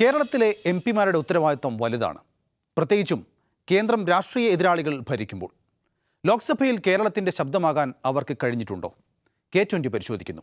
കേരളത്തിലെ എം പിമാരുടെ ഉത്തരവാദിത്വം വലുതാണ്. പ്രത്യേകിച്ചും കേന്ദ്രം രാഷ്ട്രീയ എതിരാളികൾ ഭരിക്കുമ്പോൾ. ലോക്സഭയിൽ കേരളത്തിന്റെ ശബ്ദമാകാൻ അവർക്ക് കഴിഞ്ഞിട്ടുണ്ടോ? കെ ട്വന്റി പരിശോധിക്കുന്നു.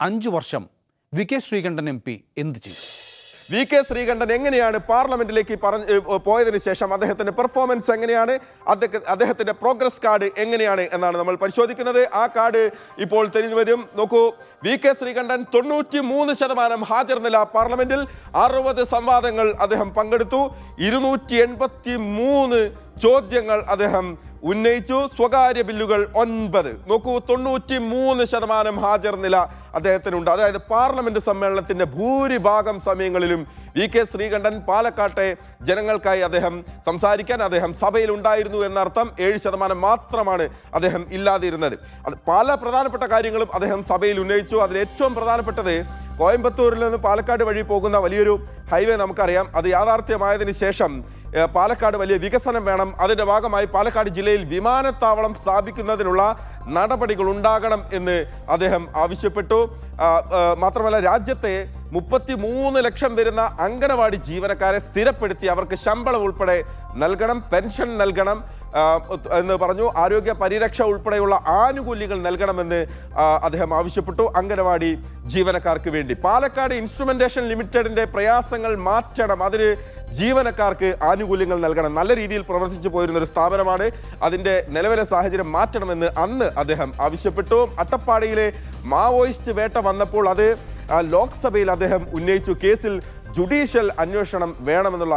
അഞ്ചു വർഷം V K Sreekandan M P എന്ത് ചെയ്തു വി കെ ശ്രീകണ്ഠൻ എങ്ങനെയാണ് പാർലമെന്റിലേക്ക് പറഞ്ഞ് പോയതിനു ശേഷം അദ്ദേഹത്തിന്റെ പെർഫോമൻസ് എങ്ങനെയാണ്? അദ്ദേഹ- അദ്ദേഹത്തിന്റെ പ്രോഗ്രസ് കാർഡ് എങ്ങനെയാണ് എന്നാണ് നമ്മൾ പരിശോധിക്കുന്നത്. ആ കാർഡ് ഇപ്പോൾ തെളിഞ്ഞു വരും. നോക്കൂ വി കെ ശ്രീകണ്ഠൻ തൊണ്ണൂറ്റി മൂന്ന് ശതമാനം ഹാജർ നില പാർലമെന്റിൽ. അറുപത് സംവാദങ്ങൾ അദ്ദേഹം പങ്കെടുത്തു. ഇരുന്നൂറ്റി എൺപത്തി മൂന്ന് ചോദ്യങ്ങൾ അദ്ദേഹം ഉന്നയിച്ചു. സ്വകാര്യ ബില്ലുകൾ ഒൻപത്. നോക്കൂ തൊണ്ണൂറ്റി മൂന്ന് ശതമാനം ഹാജർ നില അദ്ദേഹത്തിനുണ്ട്. അതായത് പാർലമെന്റ് സമ്മേളനത്തിന്റെ ഭൂരിഭാഗം സമയങ്ങളിലും വി കെ ശ്രീകണ്ഠൻ പാലക്കാട്ടെ ജനങ്ങൾക്കായി അദ്ദേഹം സംസാരിക്കാൻ അദ്ദേഹം സഭയിൽ ഉണ്ടായിരുന്നു എന്നർത്ഥം ഏഴ് ശതമാനം മാത്രമാണ് അദ്ദേഹം ഇല്ലാതിരുന്നത്. പല പ്രധാനപ്പെട്ട കാര്യങ്ങളും അദ്ദേഹം സഭയിൽ ഉന്നയിച്ചു. അതിൽ ഏറ്റവും പ്രധാനപ്പെട്ടത് കോയമ്പത്തൂരിൽ നിന്ന് പാലക്കാട് വഴി പോകുന്ന വലിയൊരു ഹൈവേ നമുക്കറിയാം. അത് യാഥാർത്ഥ്യമായതിനു ശേഷം പാലക്കാട് വലിയ വികസനം വേണം. അതിന്റെ ഭാഗമായി പാലക്കാട് ജില്ലയിൽ വിമാനത്താവളം സ്ഥാപിക്കുന്നതിനുള്ള നടപടികൾ ഉണ്ടാകണം എന്ന് അദ്ദേഹം ആവശ്യപ്പെട്ടു. മാത്രമല്ല രാജ്യത്തെ മുപ്പത്തി മൂന്ന് ലക്ഷം വരുന്ന അംഗനവാടി ജീവനക്കാരെ സ്ഥിരപ്പെടുത്തി അവർക്ക് ശമ്പളം ഉൾപ്പെടെ നൽകണം പെൻഷൻ നൽകണം. എന്ന് പറഞ്ഞു ആരോഗ്യ പരിരക്ഷ ഉൾപ്പെടെയുള്ള ആനുകൂല്യങ്ങൾ നൽകണമെന്ന് അദ്ദേഹം ആവശ്യപ്പെട്ടു. അംഗനവാടി ജീവനക്കാർക്ക് വേണ്ടി. പാലക്കാട് ഇൻസ്ട്രുമെന്റേഷൻ ലിമിറ്റഡിന്റെ പ്രയാസങ്ങൾ മാറ്റണം. അതിന് ജീവനക്കാർക്ക് ആനുകൂല്യങ്ങൾ നൽകണം. നല്ല രീതിയിൽ പ്രവർത്തിച്ചു പോയിരുന്ന ഒരു സ്ഥാപനമാണ്. അതിന്റെ നിലവിലെ സാഹചര്യം മാറ്റണമെന്ന് അന്ന് അദ്ദേഹം ആവശ്യപ്പെട്ടു. അട്ടപ്പാടിയിലെ മാവോയിസ്റ്റ് വേട്ട വന്നപ്പോൾ അത് ലോക്സഭയിൽ അദ്ദേഹം ഉന്നയിച്ചു. കേസിൽ ജുഡീഷ്യൽ അന്വേഷണം വേണമെന്നുള്ള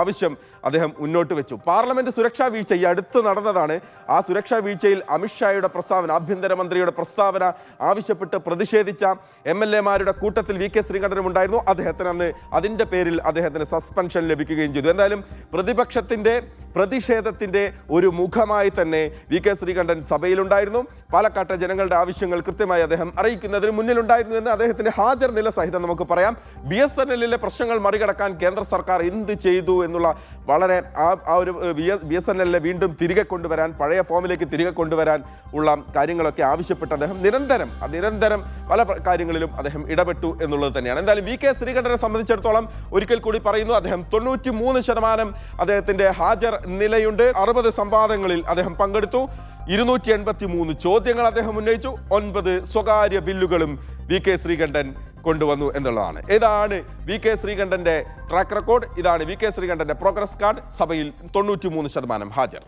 ആവശ്യം അദ്ദേഹം മുന്നോട്ട് വെച്ചു. പാർലമെന്റ് സുരക്ഷാ വീഴ്ച ഈ അടുത്ത് നടന്നതാണ് ആ സുരക്ഷാ വീഴ്ചയിൽ അമിത്ഷായുടെ പ്രസ്താവന ആഭ്യന്തരമന്ത്രിയുടെ പ്രസ്താവന ആവശ്യപ്പെട്ട് പ്രതിഷേധിച്ച എം എൽ എമാരുടെ കൂട്ടത്തിൽ വി കെ ശ്രീകണ്ഠനും ഉണ്ടായിരുന്നു. അദ്ദേഹത്തിന് അന്ന് അതിന്റെ പേരിൽ അദ്ദേഹത്തിന് സസ്പെൻഷൻ ലഭിക്കുകയും ചെയ്തു. എന്തായാലും പ്രതിപക്ഷത്തിന്റെ പ്രതിഷേധത്തിന്റെ ഒരു മുഖമായി തന്നെ വി കെ ശ്രീകണ്ഠൻ സഭയിലുണ്ടായിരുന്നു. പാലക്കാട്ടെ ജനങ്ങളുടെ ആവശ്യങ്ങൾ കൃത്യമായി അദ്ദേഹം അറിയിക്കുന്നതിന് മുന്നിലുണ്ടായിരുന്നു എന്ന് അദ്ദേഹത്തിന്റെ ഹാജർ നില സഹിതം നമുക്ക് പറയാം. ബി എസ് എൻ എല്ലിലെ പ്രശ്നങ്ങൾ മറികടക്കാൻ കേന്ദ്ര സർക്കാർ എന്ത് ചെയ്തു എന്നുള്ള വളരെ ആ ആ ഒരു V S B S N എല്ലിൽ വീണ്ടും തിരികെ കൊണ്ടുവരാൻ പഴയ ഫോമിലേക്ക് തിരികെ കൊണ്ടുവരാൻ ഉള്ള കാര്യങ്ങളൊക്കെ ആവശ്യപ്പെട്ട് അദ്ദേഹം നിരന്തരം നിരന്തരം പല കാര്യങ്ങളിലും അദ്ദേഹം ഇടപെട്ടു എന്നുള്ളത് തന്നെയാണ്. എന്തായാലും വി കെ ശ്രീകണ്ഠനെ സംബന്ധിച്ചിടത്തോളം ഒരിക്കൽ കൂടി പറയുന്നു അദ്ദേഹം തൊണ്ണൂറ്റി മൂന്ന് ശതമാനം അദ്ദേഹത്തിന്റെ ഹാജർ നിലയുണ്ട്. അറുപത് സംവാദങ്ങളിൽ അദ്ദേഹം പങ്കെടുത്തു. ഇരുന്നൂറ്റി എൺപത്തി മൂന്ന് ചോദ്യങ്ങൾ അദ്ദേഹം ഉന്നയിച്ചു. ഒൻപത് സ്വകാര്യ ബില്ലുകളും വി കെ ശ്രീകണ്ഠൻ കൊണ്ടുവന്നു എന്നുള്ളതാണ്. ഇതാണ് വി കെ ശ്രീകണ്ഠന്റെ ട്രാക്ക് റെക്കോർഡ് ഇതാണ് വി കെ ശ്രീകണ്ഠന്റെ പ്രോഗ്രസ് കാർഡ് സഭയിൽ തൊണ്ണൂറ്റി മൂന്ന് ശതമാനം ഹാജർ.